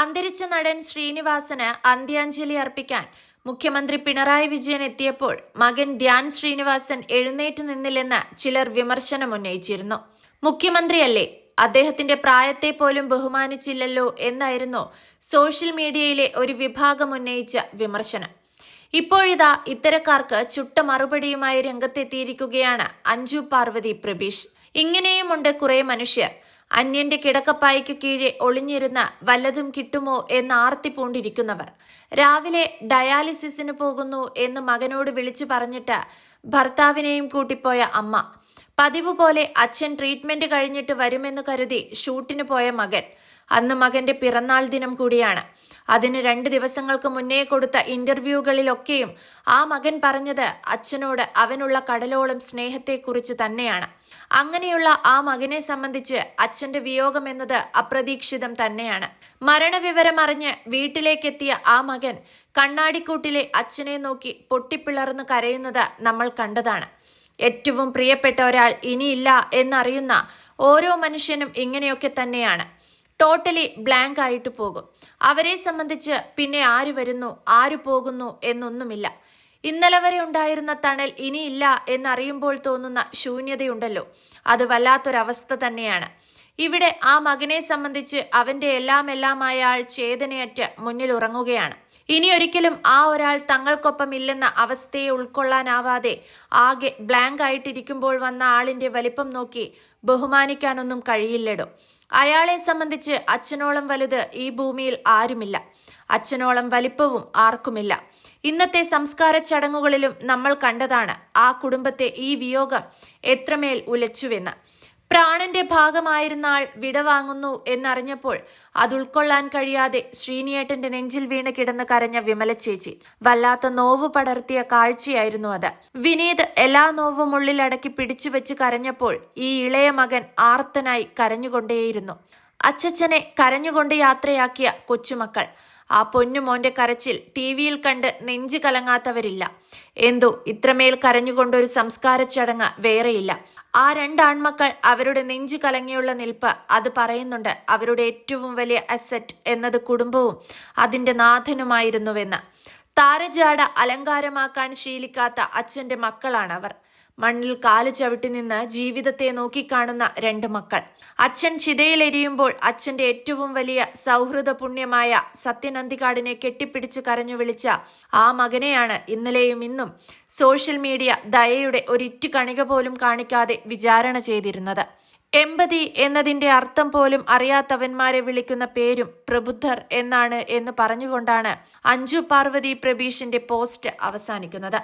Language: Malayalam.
അന്തരിച്ച നടൻ ശ്രീനിവാസന് അന്ത്യാഞ്ജലി അർപ്പിക്കാൻ മുഖ്യമന്ത്രി പിണറായി വിജയൻ എത്തിയപ്പോൾ മകൻ ധ്യാൻ ശ്രീനിവാസൻ എഴുന്നേറ്റ് നിന്നില്ലെന്ന് ചിലർ വിമർശനം വിമർശനമുന്നയിച്ചിരുന്നു മുഖ്യമന്ത്രിയല്ലേ? അദ്ദേഹത്തിന്റെ പ്രായത്തെ പോലും ബഹുമാനിച്ചില്ലല്ലോ എന്നായിരുന്നു സോഷ്യൽ മീഡിയയിലെ ഒരു വിഭാഗം ഉന്നയിച്ച വിമർശനം. ഇപ്പോഴിതാ ഇത്തരക്കാർക്ക് ചുട്ട മറുപടിയുമായി രംഗത്തെത്തിയിരിക്കുകയാണ് അഞ്ജു പാർവതി പ്രബീഷ് ഇങ്ങനെയുമുണ്ട് കുറെ മനുഷ്യർ. അന്യന്റെ കിടക്കപ്പായയ്ക്കു കീഴെ ഒളിഞ്ഞിരുന്ന വല്ലതും കിട്ടുമോ എന്ന് ആർത്തി പൂണ്ടിരിക്കുന്നവർ രാവിലെ ഡയാലിസിസിന് പോകുന്നു എന്ന് മകനോട് വിളിച്ചു പറഞ്ഞിട്ട് ഭർത്താവിനെയും കൂട്ടിപ്പോയ അമ്മ. പതിവ് പോലെ അച്ഛൻ ട്രീറ്റ്മെന്റ് കഴിഞ്ഞിട്ട് വരുമെന്ന് കരുതി ഷൂട്ടിന് പോയ മകൻ. അന്ന് മകന്റെ പിറന്നാൾ ദിനം കൂടിയാണ്. അതിന് രണ്ട് ദിവസങ്ങൾക്ക് മുന്നേ കൊടുത്ത ഇന്റർവ്യൂകളിലൊക്കെയും ആ മകൻ പറഞ്ഞത് അച്ഛനോട് അവനുള്ള കടലോളം സ്നേഹത്തെക്കുറിച്ച് തന്നെയാണ്. അങ്ങനെയുള്ള ആ മകനെ സംബന്ധിച്ച് അച്ഛന്റെ വിയോഗം എന്നത് അപ്രതീക്ഷിതം തന്നെയാണ്. മരണവിവരം അറിഞ്ഞ് വീട്ടിലേക്കെത്തിയ ആ മകൻ കണ്ണാടിക്കൂട്ടിലെ അച്ഛനെ നോക്കി പൊട്ടിപ്പിളർന്ന് കരയുന്നത് നമ്മൾ കണ്ടതാണ്. ഏറ്റവും പ്രിയപ്പെട്ട ഒരാൾ ഇനിയില്ല എന്നറിയുന്ന ഓരോ മനുഷ്യനും ഇങ്ങനെയൊക്കെ തന്നെയാണ്. ടോട്ടലി ബ്ലാങ്ക് ആയിട്ട് പോകും. അവരെ സംബന്ധിച്ച് പിന്നെ ആര് വരുന്നു ആര് പോകുന്നു എന്നൊന്നുമില്ല. ഇന്നലെ വരെ ഉണ്ടായിരുന്ന തണൽ ഇനിയില്ല എന്നറിയുമ്പോൾ തോന്നുന്ന ശൂന്യതയുണ്ടല്ലോ. അത് വല്ലാത്തൊരവസ്ഥ തന്നെയാണ്. ഇവിടെ ആ മകനെ സംബന്ധിച്ച് അവന്റെ എല്ലാം എല്ലാം ആൾ ചേതനയറ്റ് മുന്നിൽ ഉറങ്ങുകയാണ്. ഇനി ഒരിക്കലും ആ ഒരാൾ തങ്ങൾക്കൊപ്പം ഇല്ലെന്ന അവസ്ഥയെ ഉൾക്കൊള്ളാനാവാതെ ആകെ ബ്ലാങ്ക് ആയിട്ടിരിക്കുമ്പോൾ വന്ന ആളിന്റെ വലിപ്പം നോക്കി ബഹുമാനിക്കാനൊന്നും കഴിയില്ലടോ. അയാളെ സംബന്ധിച്ച് അച്ഛനോളം വലുത് ഈ ഭൂമിയിൽ ആരുമില്ല. അച്ഛനോളം വലിപ്പവും ആർക്കുമില്ല. ഇന്നത്തെ സംസ്കാര ചടങ്ങുകളിലും നമ്മൾ കണ്ടതാണ് ആ കുടുംബത്തെ ഈ വിയോഗം എത്രമേൽ ഉലച്ചുവെന്ന്. പ്രാണന്റെ ഭാഗമായിരുന്ന ആൾ വിടവാങ്ങുന്നു എന്നറിഞ്ഞപ്പോൾ അത് ഉൾക്കൊള്ളാൻ കഴിയാതെ ശ്രീനിയേട്ടന്റെ നെഞ്ചിൽ വീണ് കിടന്ന് കരഞ്ഞ വിമല ചേച്ചി. വല്ലാത്ത നോവ് പടർത്തിയ കാഴ്ചയായിരുന്നു അത്. വിനീത് എല്ലാ നോവും ഉള്ളിലടക്കി പിടിച്ചു വെച്ച് കരഞ്ഞപ്പോൾ ഈ ഇളയ മകൻ ആർത്തനായി കരഞ്ഞുകൊണ്ടേയിരുന്നു. അച്ചച്ചനെ കരഞ്ഞുകൊണ്ട് യാത്രയാക്കിയ കൊച്ചുമക്കൾ. ആ പൊന്നു പൊന്നുമോന്റെ കരച്ചിൽ ടി വിയിൽ കണ്ട് നെഞ്ചു കലങ്ങാത്തവരില്ല. എന്തോ ഇത്രമേൽ കരഞ്ഞുകൊണ്ടൊരു സംസ്കാര ചടങ്ങ് വേറെയില്ല. ആ രണ്ടാൺമക്കൾ അവരുടെ നെഞ്ചു കലങ്ങിയുള്ള നിൽപ്പ് അത് പറയുന്നുണ്ട് അവരുടെ ഏറ്റവും വലിയ അസറ്റ് എന്നത് കുടുംബവും അതിന്റെ നാഥനുമായിരുന്നുവെന്ന്. താരജാട അലങ്കാരമാക്കാൻ ശീലിക്കാത്ത അച്ഛന്റെ മക്കളാണ് അവർ മണ്ണിൽ കാൽ ചവിട്ടി നിന്ന് ജീവിതത്തെ നോക്കിക്കാണുന്ന രണ്ട് മക്കൾ. അച്ഛൻ ചിതയിലെരിയുമ്പോൾ അച്ഛന്റെ ഏറ്റവും വലിയ സൗഹൃദ പുണ്യമായ സത്യനന്ദികാടിനെ കെട്ടിപ്പിടിച്ച് കരഞ്ഞു വിളിച്ച ആ മകനെയാണ് ഇന്നലെയും ഇന്നും സോഷ്യൽ മീഡിയ ദയയുടെ ഒരിറ്റു കണിക പോലും കാണിക്കാതെ വിചാരണ ചെയ്തിരുന്നത്. എമ്പതി എന്നതിന്റെ അർത്ഥം പോലും അറിയാത്തവന്മാരെ വിളിക്കുന്ന പേരും പ്രബുദ്ധർ എന്നാണ് എന്ന് പറഞ്ഞുകൊണ്ടാണ് അഞ്ജു പാർവതി പ്രബീഷിന്റെ പോസ്റ്റ് അവസാനിക്കുന്നത്.